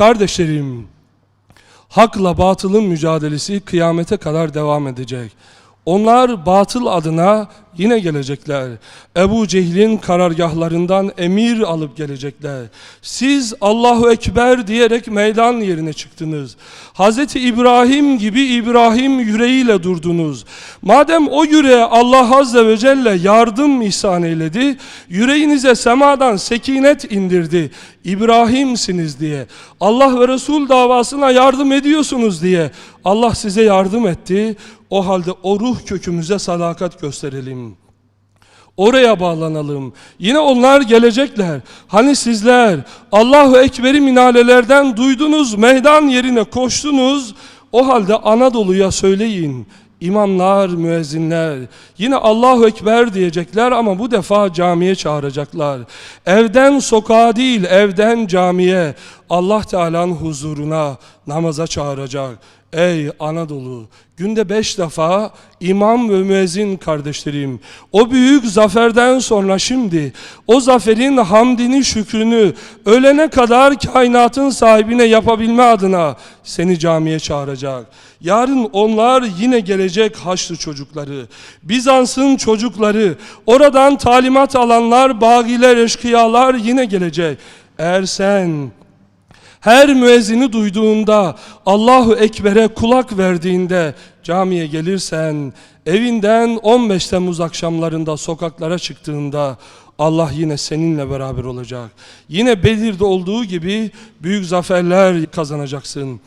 Kardeşlerim, hakla batılın mücadelesi kıyamete kadar devam edecek. Onlar batıl adına yine gelecekler. Ebu Cehil'in karargahlarından emir alıp gelecekler. Siz Allahu Ekber diyerek meydan yerine çıktınız. Hazreti İbrahim gibi İbrahim yüreğiyle durdunuz. Madem o yüreğe Allah Azze ve Celle yardım ihsan eyledi, yüreğinize semadan sekinet indirdi. İbrahimsiniz diye, Allah ve Resul davasına yardım ediyorsunuz diye Allah size yardım etti. O halde o ruh kökümüze sadakat gösterelim. Oraya bağlanalım. Yine onlar gelecekler. Hani sizler Allahu Ekber'i minarelerden duydunuz, meydan yerine koştunuz. O halde Anadolu'ya söyleyin. İmamlar, müezzinler yine Allahu Ekber diyecekler ama bu defa camiye çağıracaklar. Evden sokağa değil, evden camiye Allah Teala'nın huzuruna namaza çağıracak. Ey Anadolu, günde beş defa imam ve müezzin kardeşlerim, o büyük zaferden sonra şimdi, o zaferin hamdini, şükrünü, ölene kadar kainatın sahibine yapabilme adına seni camiye çağıracak. Yarın onlar yine gelecek Haçlı çocukları, Bizans'ın çocukları, oradan talimat alanlar, bagiler, eşkıyalar yine gelecek. Eğer sen her müezzini duyduğunda, Allahu Ekber'e kulak verdiğinde camiye gelirsen, evinden 15 Temmuz akşamlarında sokaklara çıktığında Allah yine seninle beraber olacak. Yine Bedir'de olduğu gibi büyük zaferler kazanacaksın.